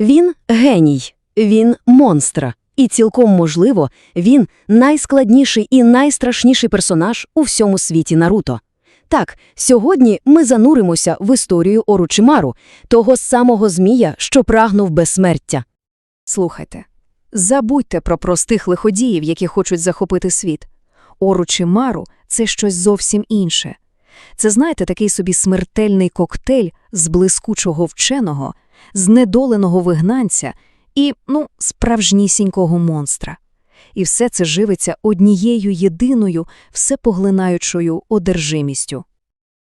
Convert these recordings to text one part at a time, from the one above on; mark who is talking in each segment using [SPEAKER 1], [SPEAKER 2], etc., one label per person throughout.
[SPEAKER 1] Він геній, він монстра. І цілком можливо, він найскладніший і найстрашніший персонаж у всьому світі Наруто. Так, сьогодні ми зануримося в історію Оручимару, того самого змія, що прагнув безсмертя.
[SPEAKER 2] Слухайте, забудьте про простих лиходіїв, які хочуть захопити світ. Оручимару – це щось зовсім інше. Це, знаєте, такий собі смертельний коктейль з блискучого вченого, знедоленого вигнанця і, ну, справжнісінького монстра. І все це живиться однією єдиною, всепоглинаючою одержимістю.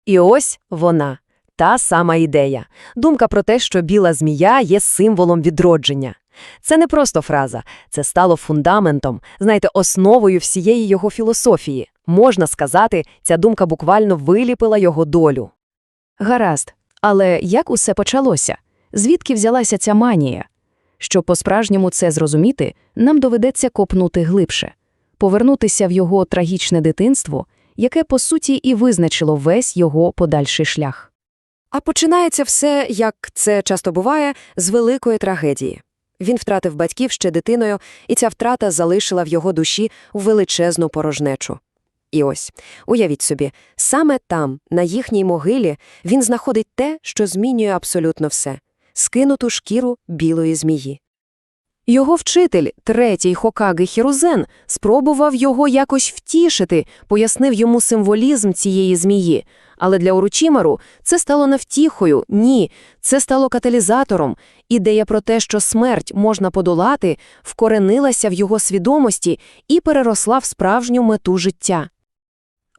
[SPEAKER 3] І ось вона, та сама ідея. Думка про те, що біла змія є символом відродження. Це не просто фраза, це стало фундаментом, знаєте, основою всієї його філософії. Можна сказати, ця думка буквально виліпила його долю.
[SPEAKER 2] Гаразд, але як усе почалося? Звідки взялася ця манія? Щоб по-справжньому це зрозуміти, нам доведеться копнути глибше, повернутися в його трагічне дитинство, яке, по суті, і визначило весь його подальший шлях.
[SPEAKER 3] А починається все, як це часто буває, з великої трагедії. Він втратив батьків ще дитиною, і ця втрата залишила в його душі величезну порожнечу. І ось, уявіть собі, саме там, на їхній могилі, він знаходить те, що змінює абсолютно все – скинуту шкіру білої змії. Його вчитель, третій Хокаге Хірузен, спробував його якось втішити, пояснив йому символізм цієї змії. Але для Оручімару це стало не втіхою, ні, це стало каталізатором. Ідея про те, що смерть можна подолати, вкоренилася в його свідомості і переросла в справжню мету життя.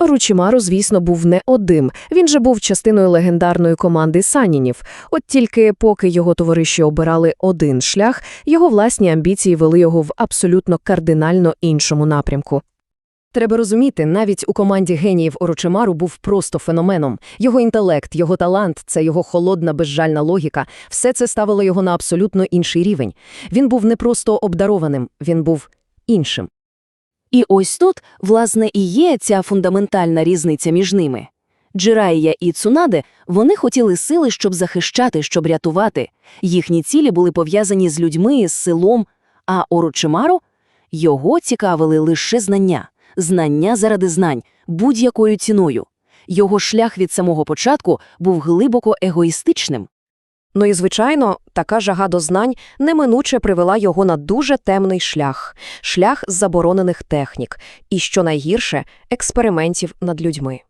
[SPEAKER 1] Оручимару, звісно, був не одним. Він же був частиною легендарної команди Санінів. От тільки поки його товариші обирали один шлях, його власні амбіції вели його в абсолютно кардинально іншому напрямку.
[SPEAKER 3] Треба розуміти, навіть у команді геніїв Орочимару був просто феноменом. Його інтелект, його талант, це його холодна, безжальна логіка – все це ставило його на абсолютно інший рівень. Він був не просто обдарованим, він був іншим.
[SPEAKER 1] І ось тут, власне, і є ця фундаментальна різниця між ними. Джираїя і Цунаде вони хотіли сили, щоб захищати, щоб рятувати. Їхні цілі були пов'язані з людьми, з селом, а Орочимару його цікавили лише знання, знання заради знань, будь-якою ціною. Його шлях від самого початку був глибоко егоїстичним.
[SPEAKER 3] Ну і, звичайно, така жага до знань неминуче привела його на дуже темний шлях – шлях заборонених технік і, що найгірше, експериментів над людьми.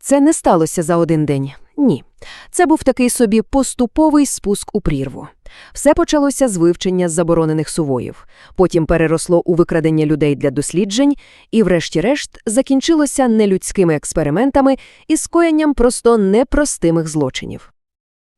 [SPEAKER 3] Це не сталося за один день. Ні. Це був такий собі поступовий спуск у прірву. Все почалося з вивчення заборонених сувоїв, потім переросло у викрадення людей для досліджень і, врешті-решт, закінчилося нелюдськими експериментами і скоєнням просто непростимих злочинів.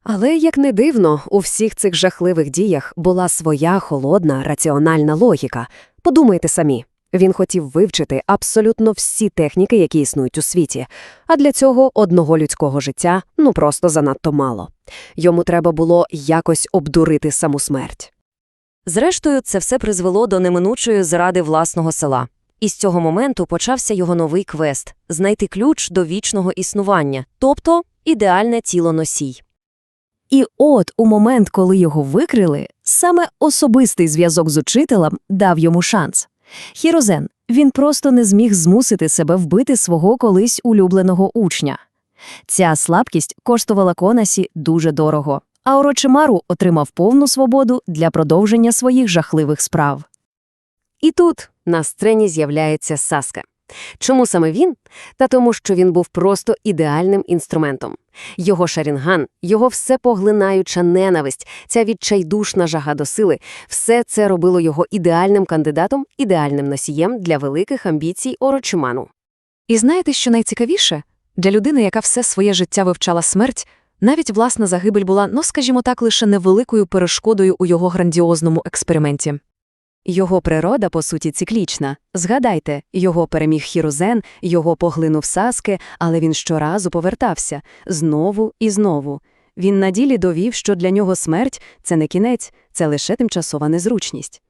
[SPEAKER 3] Але, як не дивно, у всіх цих жахливих діях була своя холодна, раціональна логіка. Подумайте самі. Він хотів вивчити абсолютно всі техніки, які існують у світі, а для цього одного людського життя ну просто занадто мало. Йому треба було якось обдурити саму смерть. Зрештою, це все призвело до неминучої зради власного села. І з цього моменту почався його новий квест – знайти ключ до вічного існування, тобто ідеальне тіло носій.
[SPEAKER 1] І от у момент, коли його викрили, саме особистий зв'язок з учителем дав йому шанс. Хірозен, він просто не зміг змусити себе вбити свого колись улюбленого учня. Ця слабкість коштувала Конасі дуже дорого, а Орочимару отримав повну свободу для продовження своїх жахливих справ.
[SPEAKER 3] І тут на сцені з'являється Саске. Чому саме він? Та тому, що він був просто ідеальним інструментом. Його шарінган, його всепоглинаюча ненависть, ця відчайдушна жага до сили – все це робило його ідеальним кандидатом, ідеальним носієм для великих амбіцій Орочиману.
[SPEAKER 2] І знаєте, що найцікавіше? Для людини, яка все своє життя вивчала смерть, навіть власна загибель була, ну скажімо так, лише невеликою перешкодою у його грандіозному експерименті.
[SPEAKER 3] Його природа, по суті, циклічна. Згадайте, його переміг Хірозен, його поглинув Саске, але він щоразу повертався знову і знову. Він на ділі довів, що для нього смерть це не кінець, це лише тимчасова незручність.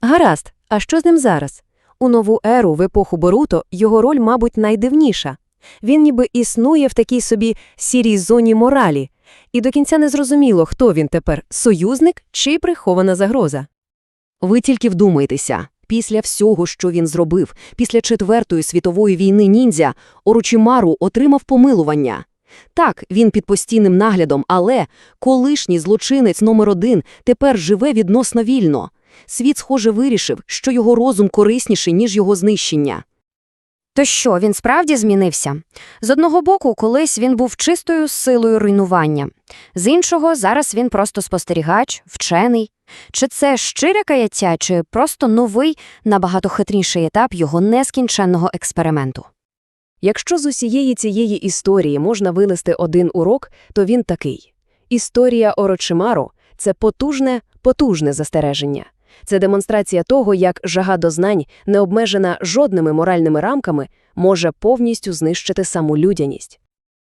[SPEAKER 3] Гаразд, а що з ним зараз? У нову еру в епоху Боруто його роль, мабуть, найдивніша. Він ніби існує в такій собі сірій зоні моралі.
[SPEAKER 4] і до кінця не зрозуміло, хто він тепер – союзник чи прихована загроза.
[SPEAKER 3] Ви тільки вдумайтеся. Після всього, що він зробив, після Четвертої світової війни ніндзя, Орочимару отримав помилування. Так, він під постійним наглядом, але колишній злочинець номер один тепер живе відносно вільно. Світ, схоже, вирішив, що його розум корисніший, ніж його знищення.
[SPEAKER 5] То що, він справді змінився? З одного боку, колись він був чистою силою руйнування. З іншого, зараз він просто спостерігач, вчений. Чи це щире каяття, чи просто новий, набагато хитріший етап його нескінченного експерименту?
[SPEAKER 4] Якщо з усієї цієї історії можна винести один урок, то він такий. Історія Орочимару – це потужне, потужне застереження. Це демонстрація того, як жага до знань, не обмежена жодними моральними рамками, може повністю знищити саму людяність.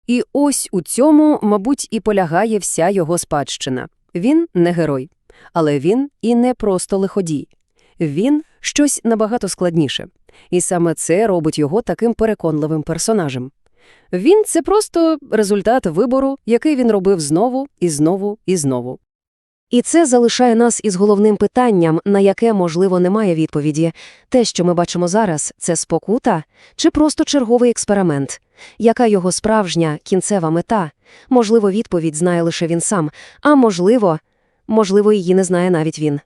[SPEAKER 4] І ось у цьому, мабуть, і полягає вся його спадщина. Він не герой. Але він і не просто лиходій. Він щось набагато складніше. І саме це робить його таким переконливим персонажем. Він – це просто результат вибору, який він робив знову і знову і знову.
[SPEAKER 3] І це залишає нас із головним питанням, на яке, можливо, немає відповіді. Те, що ми бачимо зараз, це спокута чи просто черговий експеримент? Яка його справжня, кінцева мета? Можливо, відповідь знає лише він сам, а можливо, можливо, її не знає навіть він.